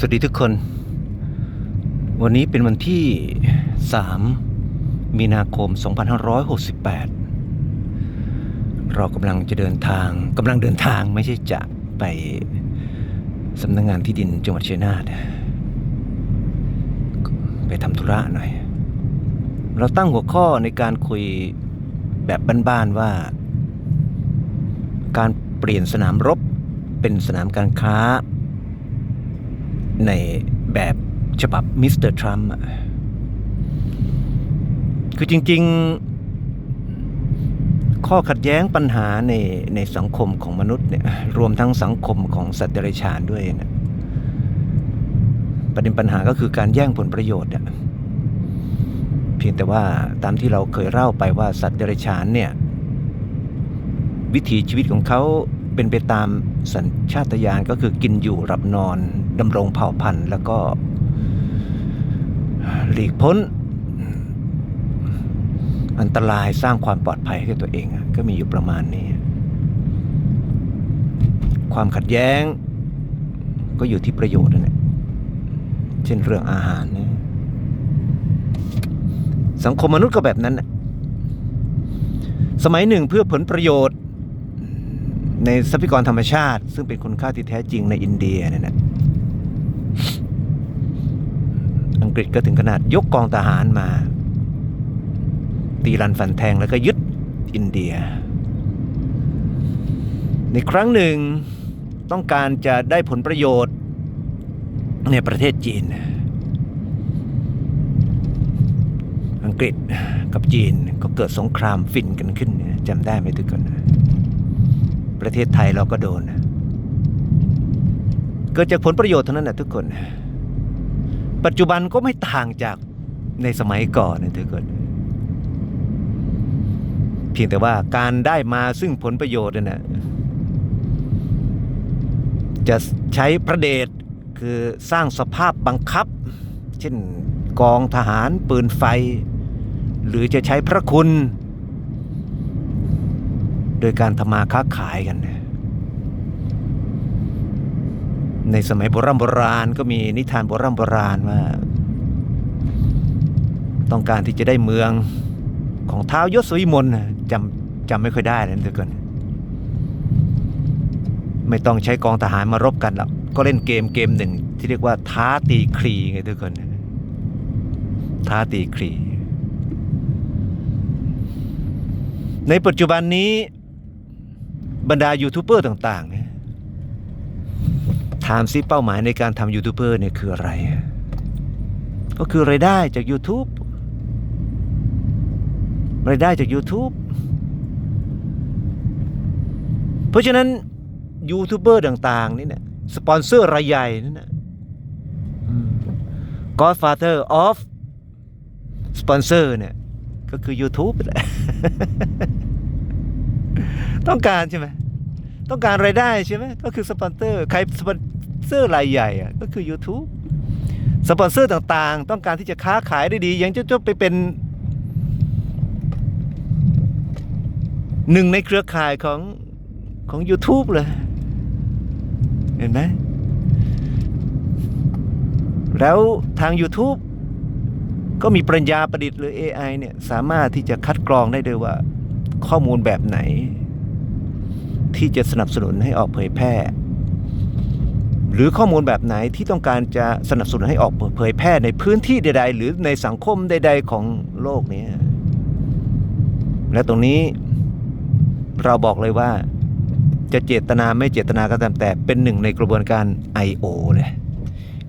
สวัสดีทุกคน วันนี้เป็นวันที่ 3 มีนาคม 2568 เรากำลังจะเดินทางกำลังเดินทางไม่ใช่จะไปสำนักงงานที่ดินจังหวัดชัยนาทไปทำธุระหน่อย เราตั้งหัวข้อในการคุยแบบบ้านๆว่า การเปลี่ยนสนามรบเป็นสนามการค้า ในแบบฉบับมิสเตอร์ทรัมป์คือจริง ๆ ข้อขัดแย้งปัญหาในในสังคมของมนุษย์เนี่ยรวมทั้งสังคมของสัตว์เดรัจฉานด้วยนะประเด็นปัญหาก็คือการแย่งผลประโยชน์อะเพียงแต่ว่าตามที่เราเคยเล่าไปว่าสัตว์เดรัจฉานเนี่ยวิถีชีวิตของเขา เป็นไปตามสัญชาตญาณก็คือกินอยู่หลับนอนดำรงเผ่าพันธุ์ แล้วก็หลีกพ้น อันตรายสร้างความปลอดภัยให้ตัวเองก็มีอยู่ประมาณนี้ ความขัดแย้งก็อยู่ที่ประโยชน์นั่นแหละเช่นเรื่องอาหารเนี่ยสังคมมนุษย์ก็แบบนั้นนะสมัยหนึ่งเพื่อผลประโยชน์ ในทรัพยากรธรรมชาติ ซึ่งเป็นคุณค่าที่แท้จริงในอินเดียเนี่ยนะอังกฤษก็ถึงขนาดยกกองทหารมา ตีรันฟันแทงแล้วก็ยึดอินเดีย ในครั้งหนึ่งต้องการจะได้ผลประโยชน์ในประเทศจีน อังกฤษกับจีนก็เกิดสงครามฟินกันขึ้นจำได้ไหมทุกคน ประเทศไทยเราก็โดน เกิดจากผลประโยชน์เท่านั้นนะทุกคน ปัจจุบันก็ไม่ต่างจากในสมัยก่อนนะทุกคน เพียงแต่ว่าการได้มาซึ่งผลประโยชน์นั่นนะจะใช้ประเดชคือสร้างสภาพบังคับ เช่นกองทหารปืนไฟ หรือจะใช้พระคุณ โดยการทำมาค้าขายกัน ในสมัยโบราณโบราณก็มีนิทานโบราณโบราณว่าต้องการที่จะได้เมืองของท้าวยศวิมลน่ะจำจำไม่ค่อยได้แล้วทุกคนไม่ต้องใช้กองทหารมารบกันหรอกก็เล่นเกมเกมหนึ่งที่เรียกว่าท้าตีครีไงทุกคนท้าตีครีในปัจจุบันนี้ บรรดายูทูบเบอร์ต่างๆเนี่ยถามซิเป้าหมายในการทำยูทูบเบอร์เนี่ยคืออะไร ก็คือรายได้จาก YouTube รายได้จาก YouTube เพราะฉะนั้นยูทูบเบอร์ต่างๆนี่เนี่ยสปอนเซอร์รายใหญ่นี่นะ Godfather of Sponsor เนี่ย ก็คือ YouTube แหละ ต้องการใช่ไหมต้องการรายได้ใช่ไหมก็คือสปอนเซอร์ใครสปอนเซอร์รายใหญ่อะก็คือ YouTube สปอนเซอร์ต่างๆ ต้องการที่จะค้าขายได้ดี ยังจะไปเป็นหนึ่งในเครือข่ายของของ YouTube เลย เห็นไหม แล้วทาง YouTube ก็มีปรัญญาประดิษฐ์หรือ AI เนี่ย สามารถที่จะคัดกรองได้ด้วยว่าข้อมูลแบบไหน ที่จะสนับสนุนให้ออกเผยแพร่ หรือข้อมูลแบบไหนที่ต้องการจะสนับสนุนให้ออกเผยแพร่ในพื้นที่ใด ๆ หรือในสังคมใด ๆ ของโลกนี้ และตรงนี้เราบอกเลยว่าจะเจตนาไม่เจตนาก็ตามแต่เป็นหนึ่งในกระบวนการ I.O. เลย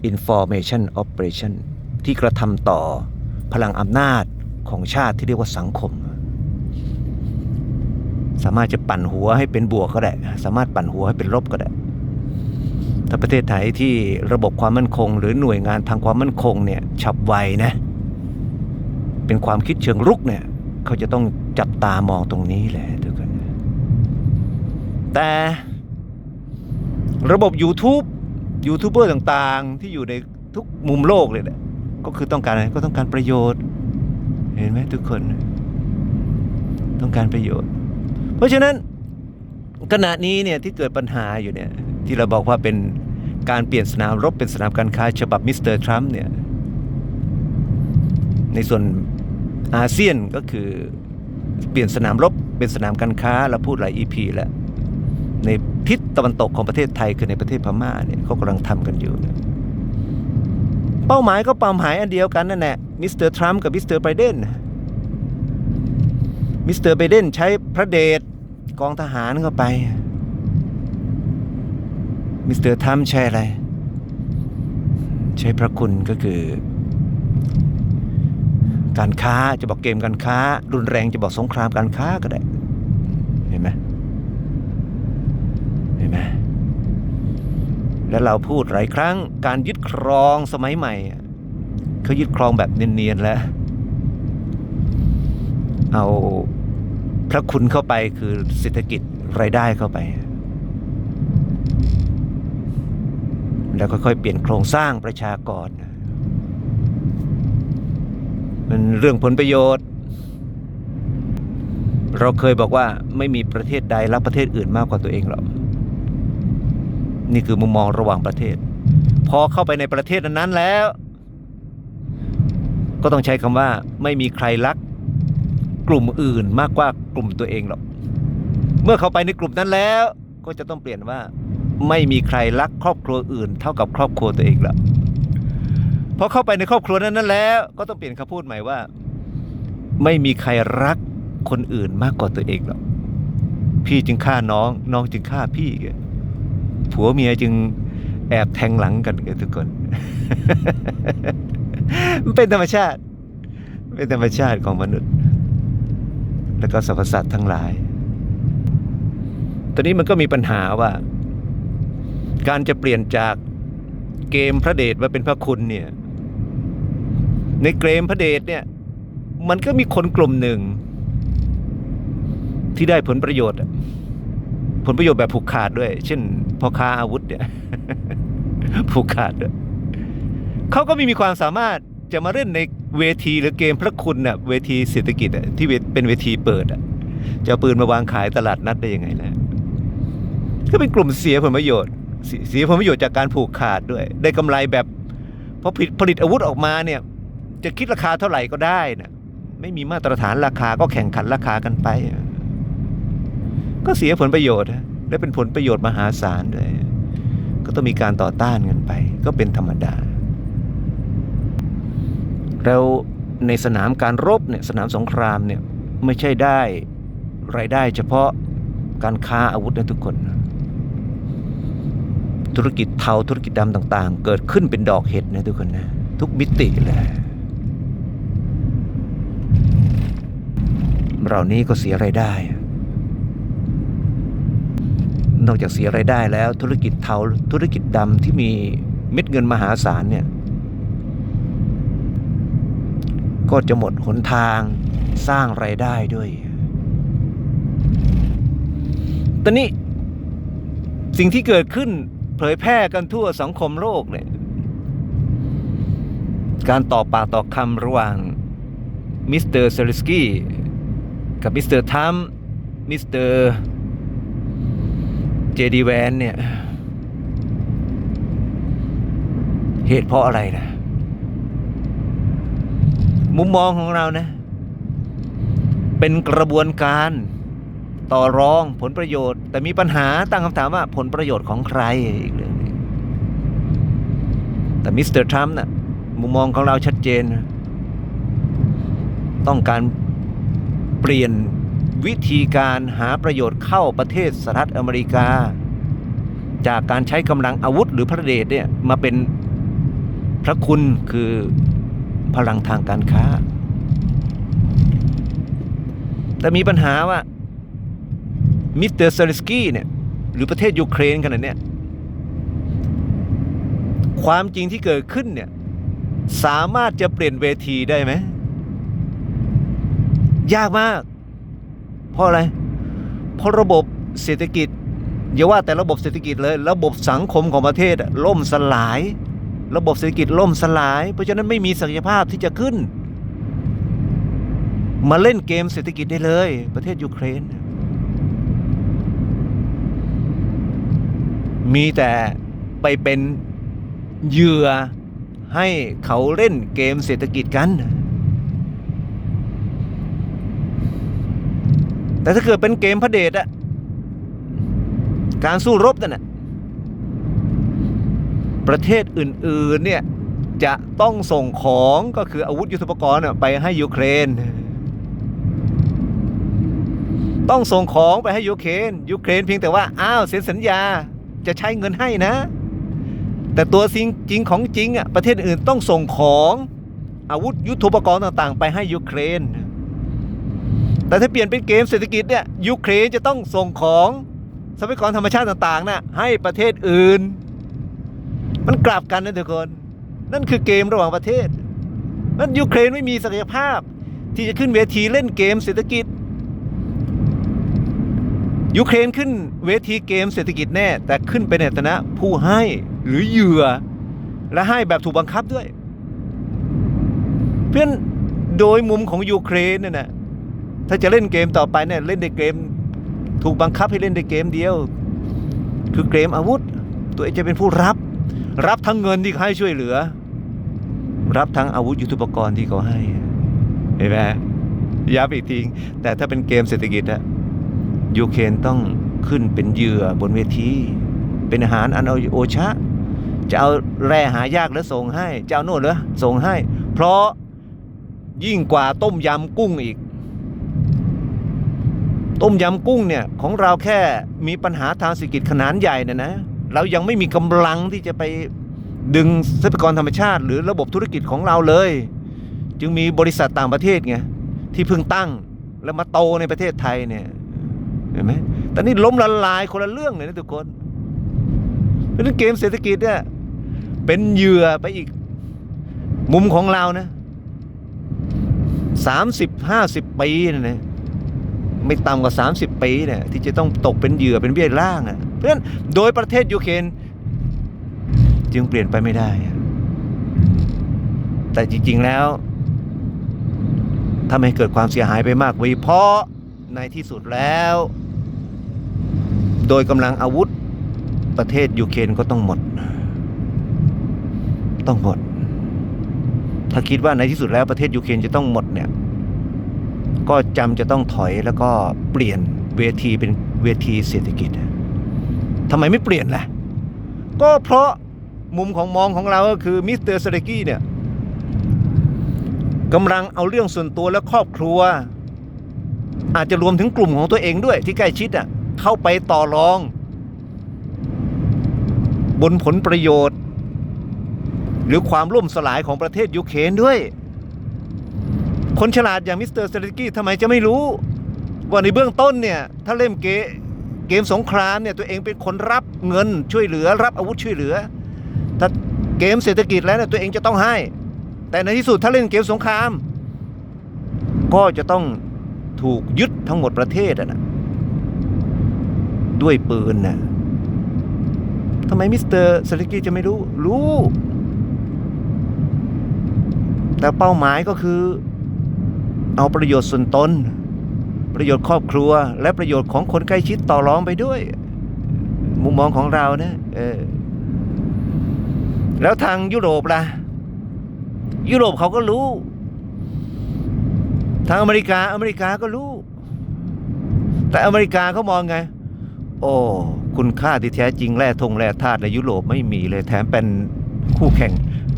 Information Operation ที่กระทำต่อพลังอำนาจของชาติที่เรียกว่าสังคม สามารถจะปั่นหัวให้เป็นบวกก็ได้ สามารถปั่นหัวให้เป็นลบก็ได้ ถ้าประเทศไทยที่ระบบความมั่นคง หรือหน่วยงานทางความมั่นคงเนี่ยฉับไวนะ เป็นความคิดเชิงรุกเนี่ยเขาจะต้องจับตามองตรงนี้แหละทุกคนแต่ระบบ YouTube ยูทูบเบอร์ต่างๆ ที่อยู่ในทุกมุมโลกเลยเนี่ยก็คือต้องการอะไรก็ต้องการประโยชน์ เห็นไหมทุกคน ต้องการประโยชน์ เพราะฉะนั้นขณะนี้เนี่ยที่เกิดปัญหาอยู่เนี่ยที่เราบอกว่าเป็นการเปลี่ยนสนามรบเป็นสนามการค้าฉบับมิสเตอร์ทรัมป์เนี่ยในส่วนอาเซียนก็คือเปลี่ยนสนามรบเป็นสนามการค้าเราพูดหลาย EP แล้วในทิศตะวันตกของประเทศไทยคือในประเทศพม่าเนี่ยเขากำลังทำกันอยู่เนี่ยเป้าหมายก็เป้าหมายอันเดียวกันนั่นแหละมิสเตอร์ทรัมป์กับมิสเตอร์ไบเดนมิสเตอร์ไบเดนใช้พระเดช กองทหารเข้าไป มิสเตอร์ทัมใช้อะไร ใช้พระคุณก็คือ การค้าจะบอกเกมการค้า รุนแรงจะบอกสงครามการค้าก็ได้ เห็นไหมเห็นไหมแล้วเราพูดหลายครั้งการยึดครองสมัยใหม่เขายึดครองแบบเนียนๆแล้ว เอา พระคุณเข้าไปคือเศรษฐกิจรายได้เข้าไป แล้วค่อยๆเปลี่ยนโครงสร้างประชากร มันเรื่องผลประโยชน์ เราเคยบอกว่าไม่มีประเทศใดรักประเทศอื่นมากกว่าตัวเองหรอกนี่คือมุมมองระหว่างประเทศ พอเข้าไปในประเทศนั้นแล้ว ก็ต้องใช้คำว่าไม่มีใครรัก กลุ่มอื่นมากกว่ากลุ่มตัวเองหรอก เมื่อเขาไปในกลุ่มนั้นแล้ว ก็จะต้องเปลี่ยนว่า ไม่มีใครรักครอบครัวอื่น เท่ากับครอบครัวตัวเองหรอกพอเข้าไปในครอบครัวนั้นนั้นแล้ว ก็ต้องเปลี่ยนคำพูดใหม่ว่า ไม่มีใครรักคนอื่นมากกว่าตัวเองหรอก พี่จึงฆ่าน้อง น้องจึงฆ่าพี่ผัวเมียจึงแอบแทงหลังกันกันทุกคนมันเป็นธรรมชาติ เป็นธรรมชาติของมนุษย์ แล้วก็สรรพสัตว์ทั้งหลาย ตอนนี้มันก็มีปัญหาว่า การจะเปลี่ยนจากเกมพระเดชมาเป็นพระคุณเนี่ย ในเกมพระเดชเนี่ย มันก็มีคนกลุ่มหนึ่ง ที่ได้ผลประโยชน์ ผลประโยชน์แบบผูกขาดด้วย เช่นพ่อค้าอาวุธเนี่ยผูกขาดด้วยเขาก็ไม่มีความสามารถจะมาเล่นใน เวทีหรือเกมพระคุณน่ะเวทีเศรษฐกิจอะที่เป็นเวทีเปิดอะจะเอาปืนมาวางขายตลาดนัดได้ยังไงนะก็เป็นกลุ่มเสียผลประโยชน์ เสียผลประโยชน์จากการผูกขาดด้วย ได้กำไรแบบพอผลิตผลิตอาวุธออกมาเนี่ย จะคิดราคาเท่าไหร่ก็ได้นะไม่มีมาตรฐานราคาก็แข่งขันราคากันไป ก็เสียผลประโยชน์และเป็นผลประโยชน์มหาศาลด้วยก็ต้องมีการต่อต้านกันไป ก็เป็นธรรมดา แล้วในสนามการรบเนี่ยสนามสงครามเนี่ยไม่ใช่ได้รายได้เฉพาะการค้าอาวุธนะทุกคน ธุรกิจเทาธุรกิจดำต่างๆ เกิดขึ้นเป็นดอกเห็ดนะทุกคนนะทุกมิติเลยเรานี้ก็เสียรายได้ นอกจากเสียรายได้แล้วธุรกิจเทาธุรกิจดำที่มีเม็ดเงินมหาศาลเนี่ย ก็จะหมดหนทางสร้างไรายได้ด้วย ตอนนี้สิ่งที่เกิดขึ้นเผยแพร่กันทั่วสังคมโลกเนี่ย การต่อปากต่อคำระหว่างมิสเตอร์เซลิสกี้กับมิสเตอร์ทัมมิสเตอร์เจดีแวนเนี่ย เหตุเพราะอะไรนะ มุมมองของเรานะ เป็นกระบวนการต่อรองผลประโยชน์ แต่มีปัญหาตั้งคำถามว่าผลประโยชน์ของใครอีกเรื่องนึงแต่มิสเตอร์ทรัมป์น่ะมุมมองของเราชัดเจน ต้องการเปลี่ยนวิธีการหาประโยชน์เข้าประเทศสหรัฐอเมริกา จากการใช้กำลังอาวุธหรือพระเดชเนี่ยมาเป็นพระคุณคือ พลังทางการค้า แต่มีปัญหาว่ามิสเตอร์เซเลสกี้เนี่ยหรือประเทศยูเครนขนาดเนี้ยความจริงที่เกิดขึ้นเนี่ยสามารถจะเปลี่ยนเวทีได้ไหม ยากมาก เพราะอะไร เพราะระบบเศรษฐกิจอย่าว่าแต่ระบบเศรษฐกิจเลย ระบบสังคมของประเทศล่มสลาย ระบบเศรษฐกิจล่มสลาย เพราะฉะนั้นไม่มีศักยภาพที่จะขึ้น มาเล่นเกมเศรษฐกิจได้เลย ประเทศยูเครน มีแต่ไปเป็นเหยื่อให้เขาเล่นเกมเศรษฐกิจกัน แต่ถ้าเกิดเป็นเกมพระเดชอะการสู้รบนั่นน่ะ ประเทศอื่นๆเนี่ยจะต้องส่งของก็คืออาวุธยุทโธปกรณ์ไปให้ยูเครน ต้องส่งของไปให้ยูเครนยูเครนเพียงแต่ว่าอ้าวเซ็นสัญญาจะใช้เงินให้นะ แต่ตัวจริงจริงของจริงอะประเทศอื่นต้องส่งของอาวุธยุทโธปกรณ์ต่างๆ ไปให้ยูเครน แต่ถ้าเปลี่ยนเป็นเกมเศรษฐกิจเนี่ยยูเครนจะต้องส่งของทรัพยากรธรรมชาติต่างๆน่ะให้ประเทศอื่น มันกลับกันนะทุกคน นั่นคือเกมระหว่างประเทศ นั่นยูเครนไม่มีศักยภาพ ที่จะขึ้นเวทีเล่นเกมเศรษฐกิจยูเครนขึ้นเวทีเกมเศรษฐกิจแน่ แต่ขึ้นเป็นในฐานะผู้ให้หรือเหยื่อ และให้แบบถูกบังคับด้วย เพื่อนโดยมุมของยูเครนเนี่ยนะถ้าจะเล่นเกมต่อไปเนี่ยเล่นในเกม ถูกบังคับให้เล่นในเกมเดียว คือเกมอาวุธ ตัวเองจะเป็นผู้รับ รับทั้งเงินที่เขาให้ช่วยเหลือ รับทั้งอาวุธยุทโธปกรณ์ที่เขาให้ เห็นไหมย้ำอีกทีแต่ถ้าเป็นเกมเศรษฐกิจอะยูเครนต้องขึ้นเป็นเหยื่อบนเวที เป็นอาหารอันโอชะ จะเอาแร่หายากแล้วส่งให้ จะเอาโน่นเหรอส่งให้ เพราะยิ่งกว่าต้มยำกุ้งอีก ต้มยำกุ้งเนี่ย ของเราแค่มีปัญหาทางเศรษฐกิจขนาดใหญ่นะนะ เรายังไม่มีกำลังที่จะไปดึงทรัพยากรธรรมชาติ หรือระบบธุรกิจของเราเลย จึงมีบริษัทต่างประเทศไงที่เพิ่งตั้งแล้วมาโตในประเทศไทยเนี่ยเห็นไหมแต่นี่ล้มละลายคนละเรื่องเลยนะทุกคนเพราะนั้นเกมเศรษฐกิจเนี่ยเป็นเหยื่อไปอีกมุมของเรานะสามสิบห้าสิบปีนะนะไม่ต่ำกว่าสามสิบปีเนี่ยที่จะต้องตกเป็นเหยื่อเป็นเบี้ยล่างอะ เพราะฉะนั้นโดยประเทศยูเครนจึงเปลี่ยนไปไม่ได้ แต่จริง ๆ แล้วทำให้เกิดความเสียหายไปมากกว่าเพราะในที่สุดแล้ว โดยกำลังอาวุธประเทศยูเครนก็ต้องหมด ต้องหมด ถ้าคิดว่าในที่สุดแล้วประเทศยูเครนจะต้องหมดเนี่ย ก็จำจะต้องถอยแล้วก็เปลี่ยนเวทีเป็นเวทีเศรษฐกิจ ทำไมไม่เปลี่ยนล่ะ ก็เพราะมุมของมองของเราก็คือมิสเตอร์เซเลกี้เนี่ยกำลังเอาเรื่องส่วนตัวและครอบครัว อาจจะรวมถึงกลุ่มของตัวเองด้วยที่ใกล้ชิดอะเข้าไปต่อรอง บนผลประโยชน์ หรือความล่มสลายของประเทศยูเครนด้วย คนฉลาดอย่างมิสเตอร์เซเลกี้ทำไมจะไม่รู้ ว่าในเบื้องต้นเนี่ย ถ้าเล่มเก เกมสงครามเนี่ยตัวเองเป็นคนรับเงินช่วยเหลือ รับอาวุธช่วยเหลือ ถ้าเกมเศรษฐกิจแล้วเนี่ยตัวเองจะต้องให้ แต่ในที่สุดถ้าเล่นเกมสงคราม ก็จะต้องถูกยึดทั้งหมดประเทศอะนะด้วยปืนนะทำไมมิสเตอร์เซเลกี้จะไม่รู้ รู้ แต่เป้าหมายก็คือ เอาประโยชน์ส่วนตน ประโยชน์ครอบครัว และประโยชน์ของคนใกล้ชิดต่อรองไปด้วย มุมมองของเรานะเออแล้วทางยุโรปล่ะ ยุโรปเขาก็รู้ ทางอเมริกาอเมริกาก็รู้ แต่อเมริกาเขามองไง โอ้คุณค่าที่แท้จริงแร่ธงแร่ธาตุในยุโรปไม่มีเลยแถมเป็นคู่แข่ง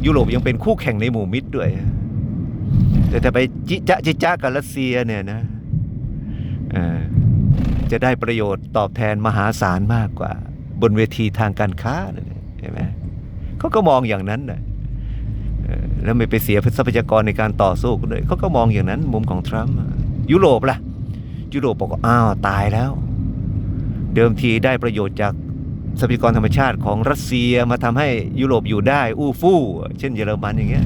ยุโรปยังเป็นคู่แข่งในหมู่มิตรด้วย แต่ถ้าไปจิจะจิจะกับรัสเซียเนี่ยนะ จะได้ประโยชน์ตอบแทนมหาศาลมากกว่า บนเวทีทางการค้านะเห็นไหมเขาก็มองอย่างนั้นนะแล้วไม่ไปเสียทรัพยากรในการต่อสู้กันเลยเขาก็มองอย่างนั้นมุมของทรัมป์ยุโรปล่ะ ยุโรปบอกว่าอ้าวตายแล้ว เดิมทีได้ประโยชน์จากทรัพยากรธรรมชาติของรัสเซียมาทำให้ยุโรปอยู่ได้ อู้ฟู่เช่นเยอรมันอย่างเงี้ย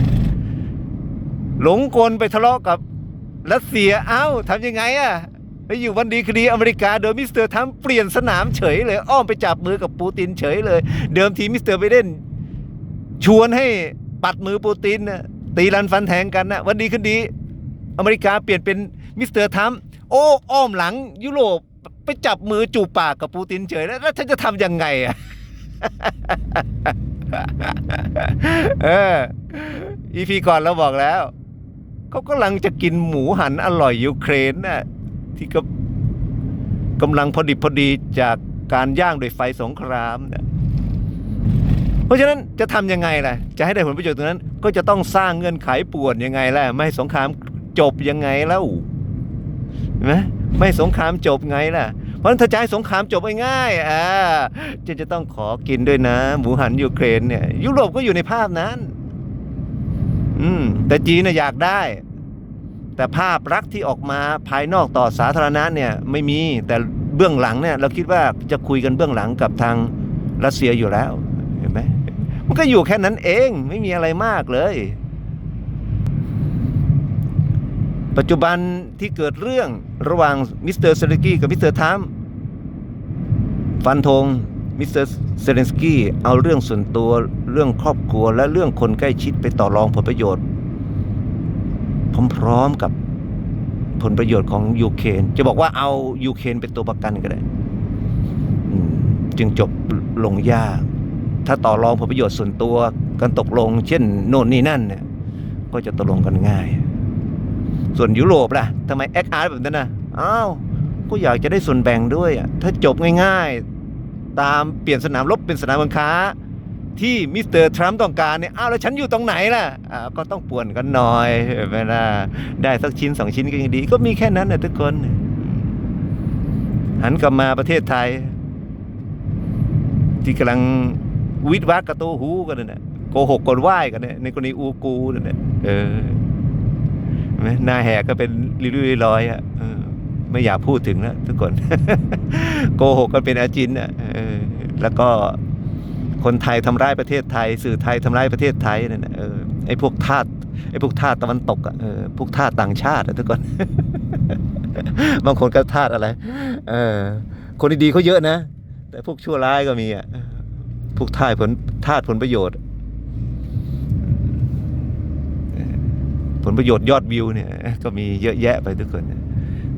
หลงกลไปทะเลาะกับรัสเซียเอ้าทำยังไงอะ ไปอยู่วันดีคดีอเมริกาโดยมิสเตอร์ทัมเปลี่ยนสนามเฉยเลย อ้อมไปจับมือกับปูตินเฉยเลย เดิมทีมิสเตอร์ไบเดนชวนให้ปัดมือปูตินนะตีรันฟันแทงกันนะวันดีคดีอเมริกาเปลี่ยนเป็นมิสเตอร์ทัมโอ้อ้อมหลังยุโรปไปจับมือจูบปากกับปูตินเฉยแล้วฉันจะทำยังไงอะเอออีพีก่อนเราบอกแล้ว เขากำลังจะกินหมูหันอร่อยยูเครนน่ะ ที่ก็กำลังพอดิบพอดีจากการย่างโดยไฟสงครามน่ะเพราะฉะนั้นจะทำยังไงล่ะ จะให้ได้ผลประโยชน์ตรงนั้น ก็จะต้องสร้างเงื่อนไขป่วนยังไงล่ะ ไม่ให้สงครามจบยังไงแล้วเห็นไหมไม่ให้สงครามจบไงล่ะ เพราะฉะนั้นถ้าจะให้สงครามจบง่ายๆอ่าจะจะต้องขอกินด้วยนะ หมูหันยูเครนเนี่ย ยุโรปก็อยู่ในภาพนั้น อืมแต่จีนน่ะอยากได้ แต่ภาพลักษณ์ที่ออกมาภายนอกต่อสาธารณะเนี่ยไม่มีแต่เบื้องหลังเนี่ยเราคิดว่าจะคุยกันเบื้องหลังกับทางรัสเซียอยู่แล้วเห็นไหมมันก็อยู่แค่นั้นเองไม่มีอะไรมากเลย ปัจจุบันที่เกิดเรื่องระหว่างมิสเตอร์เซเลนสกี้กับมิสเตอร์ทัมฟันธงมิสเตอร์เซเลนสกี้เอาเรื่องส่วนตัวเรื่องครอบครัวและเรื่องคนใกล้ชิดไปต่อรองผลประโยชน์ พร้อมๆกับผลประโยชน์ของยูเครนจะบอกว่าเอายูเครนเป็นตัวประกันก็ได้จึงจบลงยาก ถ้าต่อรองผลประโยชน์ส่วนตัวกันตกลง เช่น โน่นนี่นั่นเนี่ยก็จะตกลงกันง่าย ส่วนยุโรปล่ะทำไมแอคอาร์แบบนั้นนะอ้าวก็อยากจะได้ส่วนแบ่งด้วยอะถ้าจบง่าย ๆ ตามเปลี่ยนสนามรบเป็นสนามบังค้า ที่มิสเตอร์ทรัมป์ต้องการเนี่ย อ้าวแล้วฉันอยู่ตรงไหนล่ะอ่าก็ต้องป่วนกันหน่อยเวลาได้สักชิ้นสองชิ้นก็ยังดี ก็มีแค่นั้นนะทุกคน หันกลับมาประเทศไทย ที่กำลังวิดวัดกระโตหูกันนั่นน่ะโกหกกลไหว้กันเนี่ยในกรณีอูกูนั่นแหละเออหนไหมหน้าแหกก็เป็นริ้วๆลอยอะไม่อยากพูดถึงแล้วทุกคน โกหกกันเป็นอาจินอะแล้วก็ คนไทยทำร้ายประเทศไทย สื่อไทยทำร้ายประเทศไทยนั่นน่ะเออไอ้พวกทาสไอ้พวกทาสตะวันตกอะเออพวกทาสต่างชาติทุกคนบางคนก็ทาสอะไร เออ คนดีๆเขาเยอะนะ แต่พวกชั่วร้ายก็มีอะพวกทาสผลทาสผลประโยชน์ ผลประโยชน์ยอดวิวเนี่ย ก็มีเยอะแยะไปทุกคน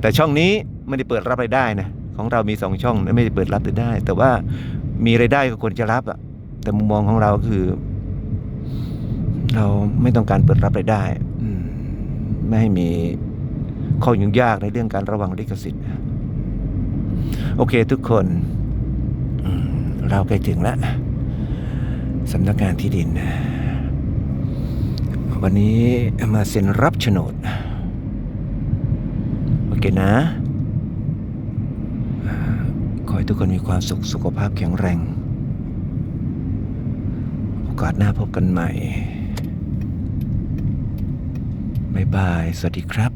แต่ช่องนี้ไม่ได้เปิดรับรายได้นะของเรามีสองช่องไม่ได้เปิดรับรายได้ แต่ว่ามีรายได้ก็ควรจะรับอะ แต่มุมมองของเราคือ เราไม่ต้องการเปิดรับรายได้ไม่ให้มีข้อยุ่งยากในเรื่องการระวังลิขสิทธิ์ โอเคทุกคน เราใกล้ถึงแล้วสำนักงานที่ดิน วันนี้มาเซ็นรับโฉนด โอเคนะ ขอให้ทุกคนมีความสุขสุขภาพแข็งแรง กาสหน้าพบกันใหม่ บ๊ายบาย สวัสดีครับ